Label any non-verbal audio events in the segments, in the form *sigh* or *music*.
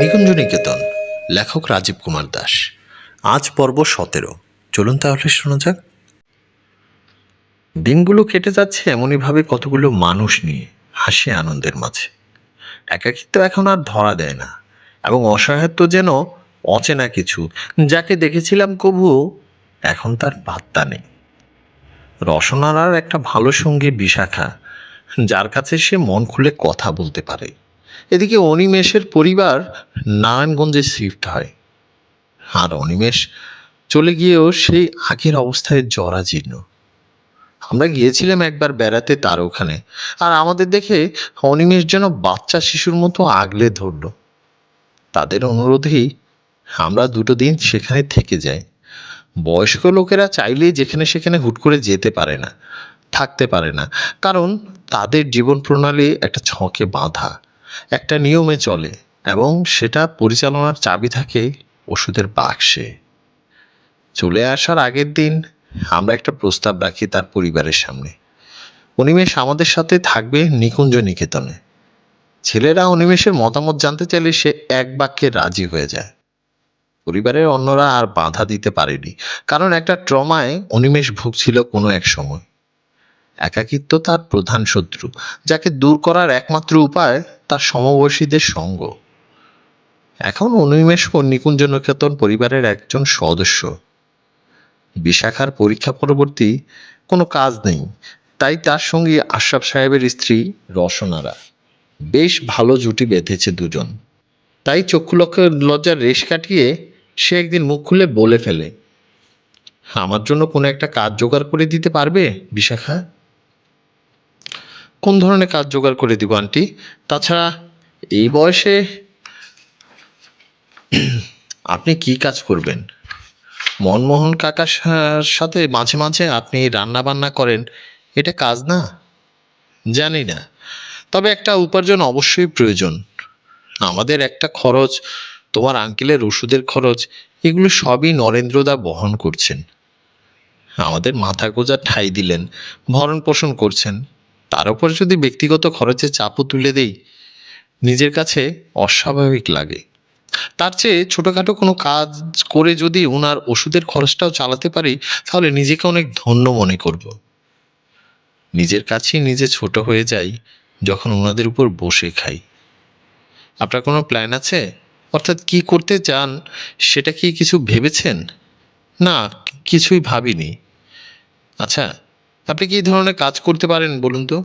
নিকুঞ্জ নিকেতন লেখক রাজীব কুমার দাস। আজ পর্ব সতেরো। চলুন তাহলে শোনা যাক। দিনগুলো কেটে যাচ্ছে এমনইভাবে কতগুলো মানুষ নিয়ে, হাসি আনন্দের মাঝে। একাকিত্ব এখন আর ধরা দেয় না, এবং অসহায়ত্ব যেন অচেনা কিছু, যাকে দেখেছিলাম কবু এখন তার পাত্তা নেই। রসনার আর একটা ভালো সঙ্গী বিশাখা, যার কাছে সে মন খুলে কথা বলতে পারে। এদিকে অনিমেষের পরিবার নারায়ণগঞ্জে শিফট হয়। আর অনিমেষ চলে গিয়েও সেই আগের অবস্থায় জরাজীর্ণ। আমরা গিয়েছিলাম একবার বেড়াতে তার ওখানে। আর আমাদের দেখে অনিমেষ যেন বাচ্চা শিশুর মতো আগলে ধরল। তাদের অনুরোধেই আমরা দুটো দিন সেখানে থেকে যাই। বয়স্ক লোকেরা চাইলে যেখানে সেখানে হুট করে যেতে পারে না, থাকতে পারে না। কারণ তাদের জীবন প্রণালী একটা ছকে বাঁধা। একটা নিয়মে চলে এবং সেটা পরিচালনার চাবি থাকে ওষুধের বাক্সে। চলে আসার আগের দিন আমরা একটা প্রস্তাব রাখি তার পরিবারের সামনে। অনিমেষ আমাদের সাথে থাকবে নিকুঞ্জ নিকেতনে। ছেলেরা অনিমেষের মতামত জানতে চাইলে সে এক বাক্যে রাজি হয়ে যায়। পরিবারের অন্যরা আর বাধা দিতে পারেনি, কারণ একটা ট্রমায় অনিমেষ ভুগছিল কোনো এক সময়। একাকিত্ব তার প্রধান শত্রু, যাকে দূর করার একমাত্র উপায় তার সমবয়সীদের সঙ্গ। এখন অনিমেষ ও নিকুঞ্জ নিকেতন পরিবারের একজন সদস্য। বিশাখার পরীক্ষা পরবর্তী কোনো কাজ নেই, তাই তার সঙ্গে আশরাফ সাহেবের স্ত্রী রসনারা বেশ ভালো জুটি বেঁধেছে দুজন। তাই চক্ষু লক্ষ্য লজ্জার রেশ কাটিয়ে সে একদিন মুখ খুলে বলে ফেলে, আমার জন্য কোনো একটা কাজ জোগাড় করে দিতে পারবে বিশাখা? কোন ধরনের কাজ জোগাড় করে দিব, আন্টি? তাছাড়া এই বয়সে আপনি কি কাজ করবেন? মনমোহন কাকার সাথে মাঝে মাঝে আপনি রান্না বান্না করেন, এটা কাজ না? জানি না। তবে একটা উপার্জন অবশ্যই প্রয়োজন। আমাদের একটা খরচ, তোমার আঙ্কেলের ওষুধের খরচ, এগুলো সবই নরেন্দ্রদা বহন করছেন। আমাদের মাথা গোজা ঠাই দিলেন ভরণ পোষণ করছেন। তার উপর যদি ব্যক্তিগত খরচের চাপও তুলে দেই, নিজের কাছে অস্বাভাবিক লাগে। তার চেয়ে ছোটোখাটো কোনো কাজ করে যদি ওনার ওষুধের খরচটাও চালাতে পারি, তাহলে নিজেকে অনেক ধন্য মনে করব। নিজের কাছেই নিজে ছোট হয়ে যাই, যখন ওনাদের উপর বসে খাই। আপনার কোনো প্ল্যান আছে? অর্থাৎ কি করতে চান? সেটা কি কিছু ভেবেছেন? না, কিছুই ভাবিনি। আচ্ছা আপনি কি ধরনের কাজ করতে পারেন বলুন তো?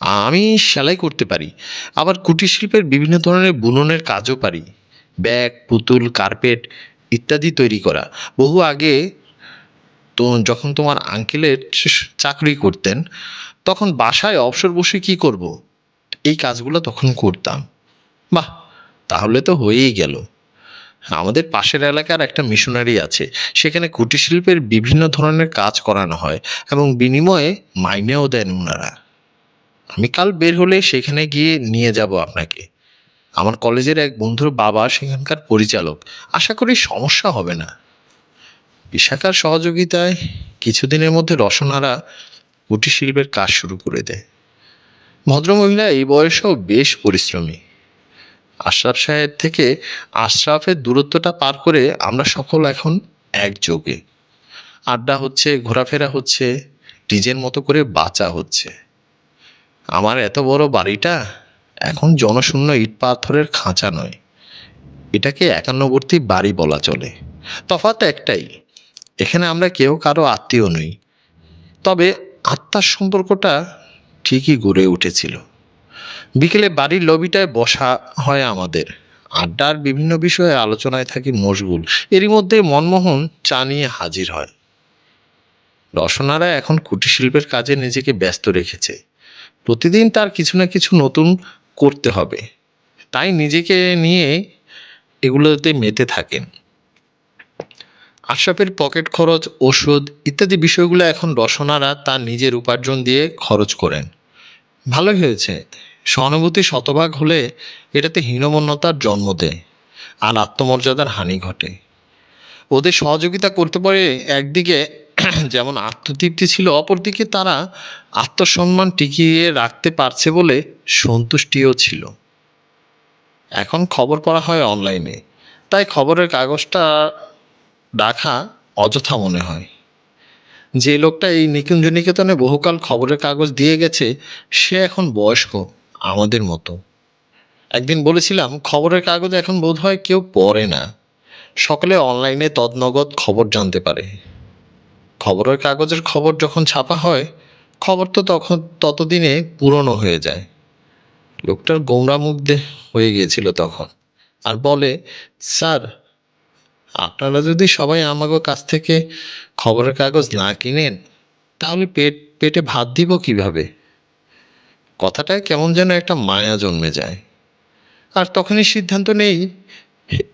আমি সেলাই করতে পারি। আবার কুটির শিল্পের বিভিন্ন ধরনের বুননের কাজও পারি। ব্যাগ, পুতুল, কার্পেট ইত্যাদি তৈরি করা। বহু আগে তো যখন তোমার আঙ্কেলের চাকরি করতেন, তখন বাসায় অবসর বসে কি করব? এই কাজগুলো তখন করতাম। বাহ! তাহলে তো হয়েই গেল। আমাদের পাশের এলাকার একটা মিশনারি আছে। সেখানে কুটির শিল্পের বিভিন্ন ধরনের কাজ করানো হয় এবং বিনিময়ে মাইনেও দেন ওনারা আমি কাল বের হলে সেখানে গিয়ে নিয়ে যাব আপনাকে। আমার কলেজের এক বন্ধুর বাবা সেখানকার পরিচালক। আশা করি সমস্যা হবে না। বিশাখার সহযোগিতায় কিছুদিনের মধ্যে রসনারা কুটির শিল্পের কাজ শুরু করে দেয়। ভদ্রমহিলা এই বয়সেও বেশ পরিশ্রমী। আশরাফ সাহেব থেকে আশরাফের দূরত্বটা পার করে আমরা সকল এখন একযোগে। আড্ডা হচ্ছে, ঘোরাফেরা হচ্ছে, নিজের মতো করে বাঁচা হচ্ছে। আমার এত বড় বাড়িটা এখন জনশূন্য ইট পাথরের খাঁচা নয়। এটাকে একান্নবর্তী বাড়ি বলা চলে। তফাৎ একটাই, এখানে আমরা কেউ কারও আত্মীয় নই। তবে আত্মার সম্পর্কটা ঠিকই গড়ে উঠেছিল। বিকেলে বাড়ির লবিটায় বসা হয় আমাদের। আড্ডার বিভিন্ন বিষয়ে আলোচনায় থাকি মশগুল। এরই মধ্যে মনমোহন চা নিয়ে হাজির হয়। রসনারা এখন কুটির শিল্পের কাজে নিজেকে ব্যস্ত রেখেছে। প্রতিদিন তার কিছু না কিছু নতুন করতে হবে। তাই নিজেকে নিয়ে এগুলোতে মেতে থাকেন। আশরাফের পকেট খরচ, ওষুধ ইত্যাদি বিষয়গুলো এখন রসনারা তার নিজের উপার্জন দিয়ে খরচ করেন। ভালোই হয়েছে। সহানুভূতি শতভাগ হলে এটাতে হীনমন্যতার জন্ম দেয় আর আত্মমর্যাদার হানি ঘটে। ওদের সহযোগিতা করতে পারে একদিকে *clears throat* যেমন আত্মতৃপ্তি ছিল, অপরদিকে তারা আত্মসম্মান টিকিয়ে রাখতে পারছে বলে সন্তুষ্টিও ছিল। এখন খবর পড়া হয় অনলাইনে, তাই খবরের কাগজটা রাখা অযথা মনে হয়। যে লোকটা এই নিকুঞ্জ নিকেতনে বহুকাল খবরের কাগজ দিয়ে গেছে, সে এখন বয়স্ক। আমাদের মতো। একদিন বলেছিলাম, খবরের কাগজ এখন বোধহয় কেউ পড়ে না। সকলে অনলাইনে তদনগদ খবর জানতে পারে। খবরের কাগজের খবর যখন ছাপা হয়, খবর তো তখন ততদিনে পুরনো হয়ে যায়। লোকটার গোমরা মুখ হয়ে গিয়েছিল তখন। আর বলে, স্যার, আপনারা যদি সবাই আমাকে কাছ থেকে খবরের কাগজ না কিনেন, তাহলে পেট, পেটে ভাত দিব কীভাবে? কথাটায় কেমন যেন একটা মায়া জন্মে যায়। আর তখনই সিদ্ধান্ত নেই,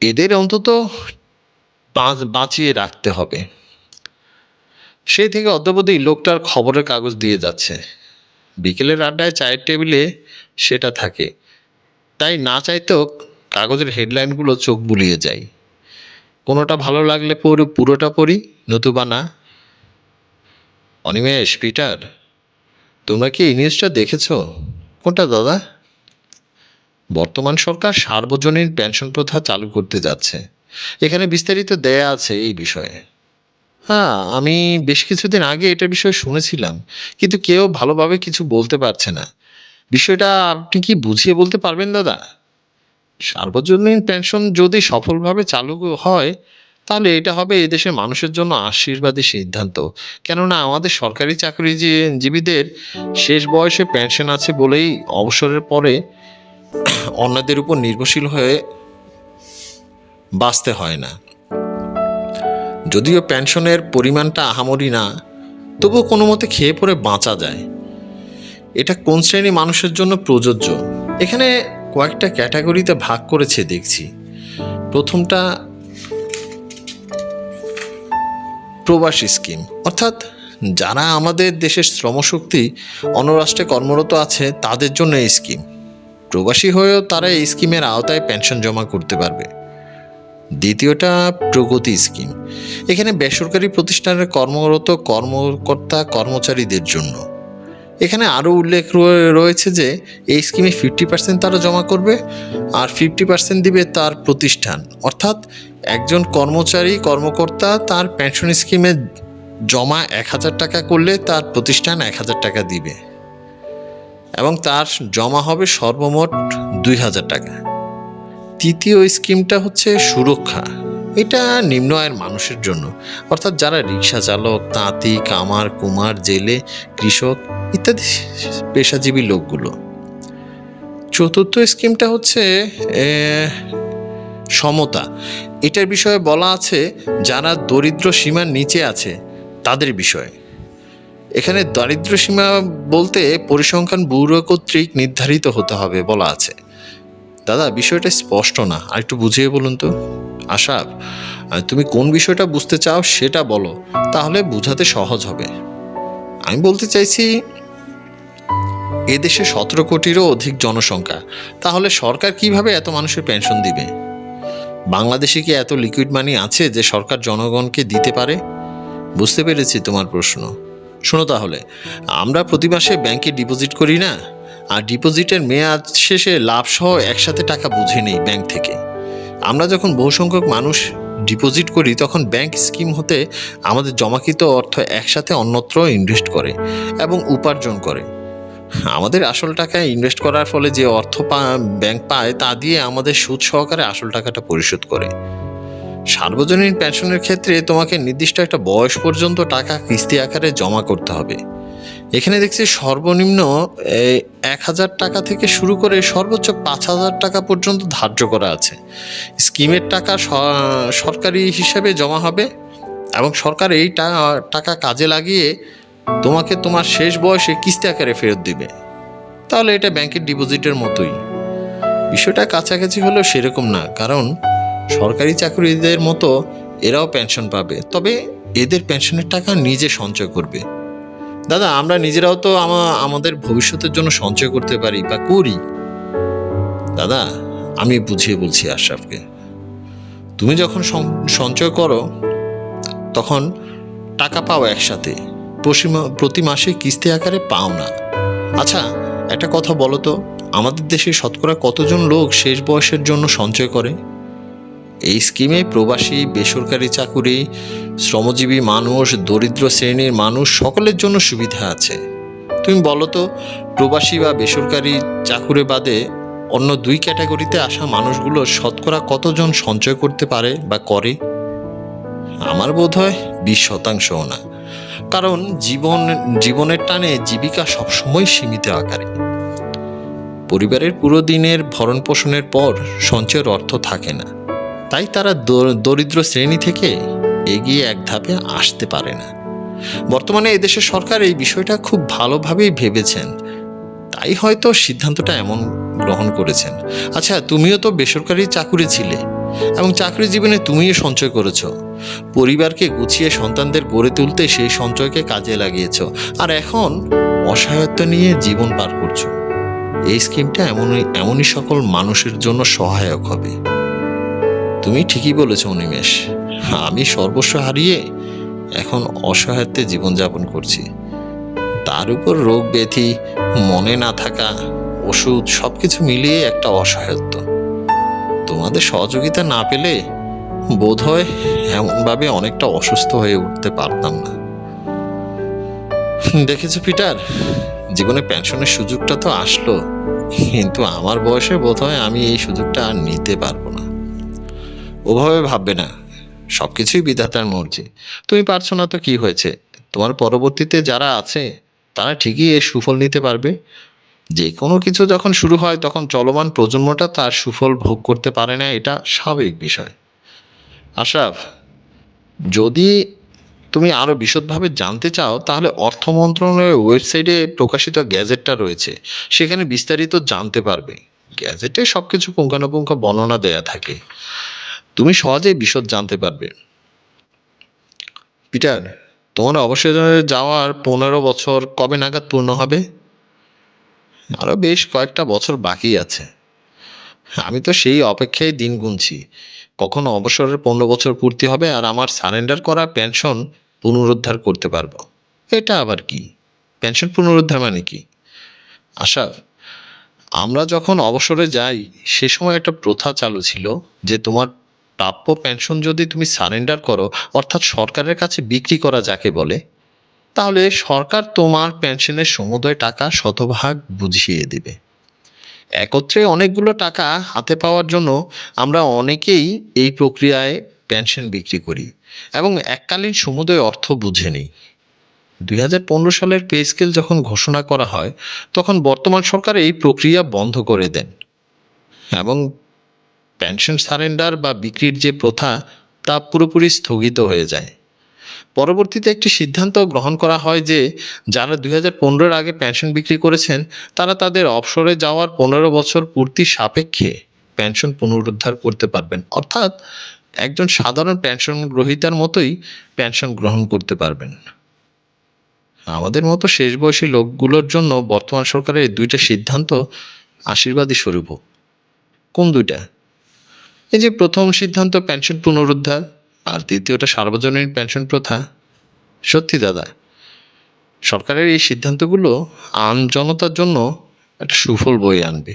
এদের অন্তত বাঁচ- বাঁচিয়ে রাখতে হবে। সেই থেকে অদ্যাবধি লোকটার খবরের কাগজ দিয়ে যাচ্ছে। বিকেলের আড্ডায় চায়ের টেবিলে সেটা থাকে। তাই না চাইতেও কাগজের হেডলাইনগুলো চোখ বুলিয়ে যায়। কোনোটা ভালো লাগলে পুরো পুরোটা পড়ি, নতুবা না। অনিমেষ, পিটার তোমরা কি নিউজটা দেখেছ? কোনটা, দাদা? বর্তমান সরকার সার্বজনীন পেনশন প্রথা চালু করতে যাচ্ছে। এখানে বিস্তারিত দেয়া আছে এই বিষয়ে। হ্যাঁ আমি বেশ কিছুদিন আগে এটার বিষয়ে শুনেছিলাম, কিন্তু কেউ ভালোভাবে কিছু বলতে পারছে না। বিষয়টা আপনি কি বুঝিয়ে বলতে পারবেন, দাদা? সার্বজনীন পেনশন যদি সফলভাবে চালু হয় তাহলে এটা হবে এদেশের মানুষের জন্য আশীর্বাদী সিদ্ধান্ত। কেননা আমাদের সরকারি চাকরি চাকরিজীবীদের শেষ বয়সে পেনশন আছে বলেই অবসরের পরে অন্যদের উপর নির্ভরশীল হয়ে বাঁচতে হয় না। যদিও পেনশনের পরিমাণটা আহামরি না, তবুও কোনো মতে খেয়ে পড়ে বাঁচা যায়। এটা কোন শ্রেণি মানুষের জন্য প্রযোজ্য? এখানে কয়েকটা ক্যাটাগরিতে ভাগ করেছে দেখছি। প্রথমটা প্রবাসী স্কিম। অর্থাৎ যারা আমাদের দেশের শ্রমশক্তি অন্য রাষ্ট্রে কর্মরত আছে, তাদের জন্য এই স্কিম। প্রবাসী হয়েও তারা এই স্কিমের আওতায় পেনশন জমা করতে পারবে। দ্বিতীয়টা, প্রগতি স্কিম। এখানে বেসরকারি প্রতিষ্ঠানের কর্মরত কর্মকর্তা কর্মচারীদের জন্য। এখানে আরও উল্লেখ রয়ে- রয়েছে যে এই স্কিমে ফিফটি পার্সেন্ট তারা জমা করবে আর ফিফটি পার্সেন্ট দিবে তার প্রতিষ্ঠান। অর্থাৎ একজন কর্মচারী, কর্মকর্তা তার পেনশন স্কিমে জমা এক হাজার টাকা করলে তার প্রতিষ্ঠান এক হাজার টাকা দিবে। এবং তার জমা হবে সর্বমোট দুই হাজার টাকা। তৃতীয় স্কিমটা হচ্ছে সুরক্ষা। এটা নিম্ন আয়ের মানুষের জন্য। অর্থাৎ যারা রিক্সা চালক, তাঁতি, কামার, কুমার, জেলে, কৃষক ইত্যাদি পেশাজীবী লোকগুলো। চতুর্থ স্কিমটা হচ্ছে সমতা। এটার বিষয়ে বলা আছে, যারা দরিদ্র সীমার নিচে আছে, তাদের বিষয়ে। এখানে দারিদ্র সীমা বলতে পরিসংখ্যান ব্যুরো কর্তৃক নির্ধারিত হতে হবে বলা আছে। দাদা, বিষয়টা স্পষ্ট না। আর একটু বুঝিয়ে বলুন তো। আশাব তুমি কোন বিষয়টা বুঝতে চাও সেটা বলো, তাহলে বোঝাতে সহজ হবে। আমি বলতে চাইছি, এদেশে সতেরো কোটিরও অধিক জনসংখ্যা, তাহলে সরকার কীভাবে এত মানুষের পেনশন দিবে? বাংলাদেশে কি এত লিকুইড মানি আছে যে সরকার জনগণকে দিতে পারে? বুঝতে পেরেছি তোমার প্রশ্ন। শোনো তাহলে, আমরা প্রতি মাসে ব্যাংকে ডিপোজিট করি না? আর ডিপোজিটের মেয়াদ শেষে লাভ সহ একসাথে টাকা বুঝে নেই ব্যাংক থেকে। আমরা যখন বহু সংখ্যক মানুষ ডিপোজিট করি, তখন ব্যাংক স্কিম হতে আমাদের জমাকৃত অর্থ একসাথে অন্যত্র ইনভেস্ট করে এবং উপার্জন করে। আমাদের আসল টাকা ইনভেস্ট করার ফলে যে অর্থ ব্যাংক পায়, তা দিয়ে আমাদের সুদ সহকারে আসল টাকাটা পরিশোধ করে। সার্বজনীন পেনশনের ক্ষেত্রে তোমাকে নির্দিষ্ট একটা বয়স পর্যন্ত টাকা কিস্তি আকারে জমা করতে হবে। এখানে দেখছি সর্বনিম্ন এক হাজার টাকা থেকে শুরু করে সর্বোচ্চ পাঁচ হাজার টাকা পর্যন্ত ধার্য করা আছে। স্কিমের টাকা সরকারি হিসাবে জমা হবে এবং সরকার এই টাকা কাজে লাগিয়ে তোমাকে তোমার শেষ বয়সে কিস্তি আকারে ফেরত দিবে। তাহলে এটা ব্যাংকের ডিপোজিটের মতোই। বিষয়টা কাছাকাছি হলেও সেরকম না, কারণ সরকারি চাকরিদের মতো এরাও পেনশন পাবে। তবে এদের পেনশনের টাকা নিজে সঞ্চয় করবে। দাদা, আমরা নিজেরাও তো আমাদের ভবিষ্যতের জন্য সঞ্চয় করতে পারি বা করি। দাদা, আমি বুঝিয়ে বলছি আশরাফকে, তুমি যখন সঞ্চয় করো, তখন টাকা পাও একসাথে। প্রতি মাসে কিস্তি আকারে পাও না। আচ্ছা একটা কথা বলো তো, আমাদের দেশে শতকরা কতজন লোক শেষ বয়সের জন্য সঞ্চয় করে? এই স্কিমে প্রবাসী, বেসরকারি চাকুরি, শ্রমজীবী মানুষ, দরিদ্র শ্রেণির মানুষ সকলের জন্য সুবিধা আছে। তুমি বলো তো, প্রবাসী বা বেসরকারি চাকুরে বাদে অন্য দুই ক্যাটাগরিতে আসা মানুষগুলো শতকরা কতজন সঞ্চয় করতে পারে বা করে? আমার বোধ হয় বিশ শতাংশও না। কারণ জীবন, জীবনের টানে জীবিকা সবসময় সীমিত আকারে। পরিবারের পুরো দিনের ভরণ পোষণের পর সঞ্চয়ের অর্থ থাকে না। তাই তারা দরিদ্র শ্রেণি থেকে এগিয়ে এক ধাপে আসতে পারে না। বর্তমানে এদেশের সরকার এই বিষয়টা খুব ভালোভাবেই ভেবেছেন। তাই হয়তো সিদ্ধান্তটা এমন গ্রহণ করেছেন। আচ্ছা তুমিও তো বেসরকারি চাকুরি ছিলে এবং চাকরি জীবনে তুমিও সঞ্চয় করেছ। পরিবারকে গুছিয়ে সন্তানদের গড়ে তুলতে সেই সঞ্চয়কে কাজে লাগিয়েছ। আর এখন অসহায়ত্ব নিয়ে জীবন পার করছ। এই স্কিমটা এমনই এমনই সকল মানুষের জন্য সহায়ক হবে। তুমি ঠিকই বলেছ অনিমেষ আমি সর্বস্ব হারিয়ে এখন অসহায়ত্বে জীবনযাপন করছি। তার উপর রোগ ব্যাধি মনে না থাকা, ওষুধ সবকিছু মিলিয়ে একটা অসহায়ত্ব। তোমাদের সহযোগিতা না পেলে বোধ হয় এমনভাবে অনেকটা অসুস্থ হয়ে উঠতে পারতাম না। দেখেছ পিটার, জীবনে পেনশনের সুযোগটা তো আসলো, কিন্তু আমার বয়সে বোধ হয় আমি এই সুযোগটা আর নিতে পারব না। ওভাবে ভাববে না। সব কিছুই বিধাতার মর্জি। তুমি পারছ না তো কি হয়েছে? তোমার পরবর্তীতে যারা আছে, তারা ঠিকই এর সুফল নিতে পারবে। যে কোনো কিছু যখন শুরু হয়, তখন চলমান প্রজন্মটা তার সুফল ভোগ করতে পারে না, এটা স্বাভাবিক বিষয়। আশরাফ, যদি তুমি আরও বিশদভাবে জানতে চাও, তাহলে অর্থ মন্ত্রণালয়ের ওয়েবসাইটে প্রকাশিত গ্যাজেটটা রয়েছে। সেখানে বিস্তারিত জানতে পারবে। গ্যাজেটে সব কিছু পুঙ্খানুপুঙ্খ বর্ণনা দেয়া থাকে। তুমি সহজেই বিশদ জানতে পারবে। পিটার, তোমার অবসরে যাওয়ার পনেরো বছর কবে নাগাদ পূর্ণ হবে? আরও বেশ কয়েকটা বছর বাকি আছে। আমি তো সেই অপেক্ষায় দিন গুনছি। কখন অবসরের পনেরো বছর পূর্তি হবে আর আমার সারেন্ডার করা পেনশন পুনরুদ্ধার করতে পারব। এটা আবার কি? পেনশন পুনরুদ্ধার মানে কি? আশা, আমরা যখন অবসরে যাই, সে সময় একটা প্রথা চালু ছিল যে তোমার প্রাপ্য পেনশন যদি তুমি সারেন্ডার করো, অর্থাৎ সরকারের কাছে বিক্রি করা যাকে বলে, তাহলে সরকার তোমার পেনশনের সমুদয় টাকা শতভাগ বুঝিয়ে দিবে। একত্রে অনেকগুলো টাকা হাতে পাওয়ার জন্য আমরা অনেকেই এই প্রক্রিয়ায় পেনশন বিক্রি করি এবং এককালীন সমুদয় অর্থ বুঝে নিই। দুই হাজার পনেরো সালের পে স্কেল যখন ঘোষণা করা হয়, তখন বর্তমান সরকার এই প্রক্রিয়া বন্ধ করে দেন এবং পেনশন সারেন্ডার বা বিক্রির যে প্রথা, তা পুরোপুরি স্থগিত হয়ে যায়। পরবর্তীতে একটি সিদ্ধান্ত গ্রহণ করা হয় যে, যারা দুই হাজার পনেরোর আগে পেনশন বিক্রি করেছেন, তারা তাদের অবসরে যাওয়ার পনেরো বছর পূর্তি সাপেক্ষে পেনশন পুনরুদ্ধার করতে পারবেন। অর্থাৎ, একজন সাধারণ পেনশন গ্রহীতার মতোই পেনশন গ্রহণ করতে পারবেন। আমাদের মতো শেষ বয়সী লোকগুলোর জন্য বর্তমান সরকারের দুইটা সিদ্ধান্ত আশীর্বাদী স্বরূপ কোন দুইটা? এই যে প্রথম সিদ্ধান্ত পেনশন পুনরুদ্ধার আর দ্বিতীয়টা সার্বজনীন পেনশন প্রথা, সত্যি দাদা, সরকারের এই সিদ্ধান্তগুলো আম জনতার জন্য একটা সুফল বয়ে আনবে।